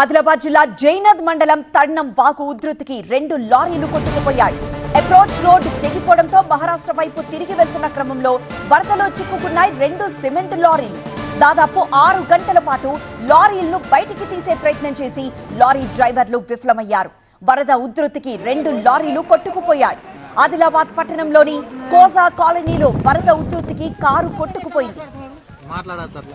ఆదిలాబాద్ జిల్లా జైనద్ మండలం తడ్నం వాగు ఉధృతికి రెండు లారీలు కొట్టుకుపోయాయి. అప్రోచ్ రోడ్ తెగిపోవడంతో మహారాష్ట్ర వైపు తిరిగి వెళ్తున్న క్రమంలో వరదలో చిక్కుకున్నాయి రెండు సిమెంట్ లారీలు. దాదాపు ఆరు గంటల పాటు లారీలను బయటికి తీసే ప్రయత్నం చేసి లారీ డ్రైవర్లు విఫలమయ్యారు. వరద ఉధృతికి రెండు లారీలు కొట్టుకుపోయాయి. ఆదిలాబాద్ పట్టణంలోని కోజా కాలనీలో వరద ఉధృతికి కారు కొట్టుకుపోయింది. మాట్లాడచ్చు. అట్లా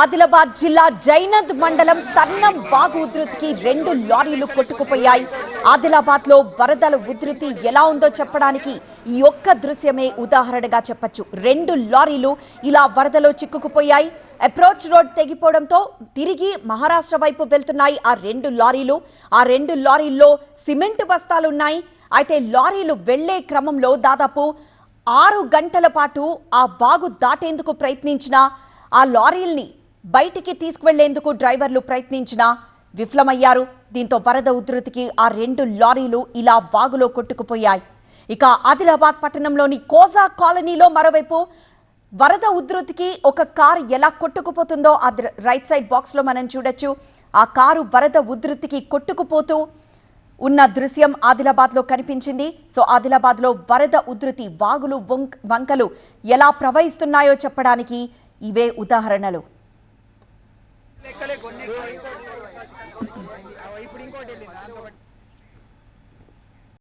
ఆదిలాబాద్ జిల్లా జైనద్ మండలం తన్నం వాగు ఉధృతికి రెండు లారీలు కొట్టుకుపోయాయి. ఆదిలాబాద్లో వరదల ఉధృతి ఎలా ఉందో చెప్పడానికి ఈ ఒక్క దృశ్యమే ఉదాహరణగా చెప్పొచ్చు. రెండు లారీలు ఇలా వరదలో చిక్కుకుపోయాయి. అప్రోచ్ రోడ్ తెగిపోవడంతో తిరిగి మహారాష్ట్ర వైపు వెళ్తున్నాయి ఆ రెండు లారీలు. ఆ రెండు లారీల్లో సిమెంట్ బస్తాలున్నాయి అయితే లారీలు వెళ్ళే క్రమంలో దాదాపు ఆరు గంటల పాటు ఆ బాగు దాటేందుకు ప్రయత్నించిన ఆ లారీల్ని బయటికి తీసుకువెళ్ళేందుకు డ్రైవర్లు ప్రయత్నించినా విఫలమయ్యారు. దీంతో వరద ఉధృతికి ఆ రెండు లారీలు ఇలా వాగులో కొట్టుకుపోయాయి. ఇక ఆదిలాబాద్ పట్టణంలోని కోజా కాలనీలో మరోవైపు వరద ఉధృతికి ఒక కారు ఎలా కొట్టుకుపోతుందో ఆ రైట్ సైడ్ బాక్స్లో మనం చూడొచ్చు. ఆ కారు వరద ఉధృతికి కొట్టుకుపోతూ ఉన్న దృశ్యం ఆదిలాబాద్లో కనిపించింది. సో ఆదిలాబాద్లో వరద ఉధృతి వాగులు వంకలు ఎలా ప్రవహిస్తున్నాయో చెప్పడానికి ఇవే ఉదాహరణలు. ఇప్పుడు ఇంకోటి వెళ్ళింది దాంతో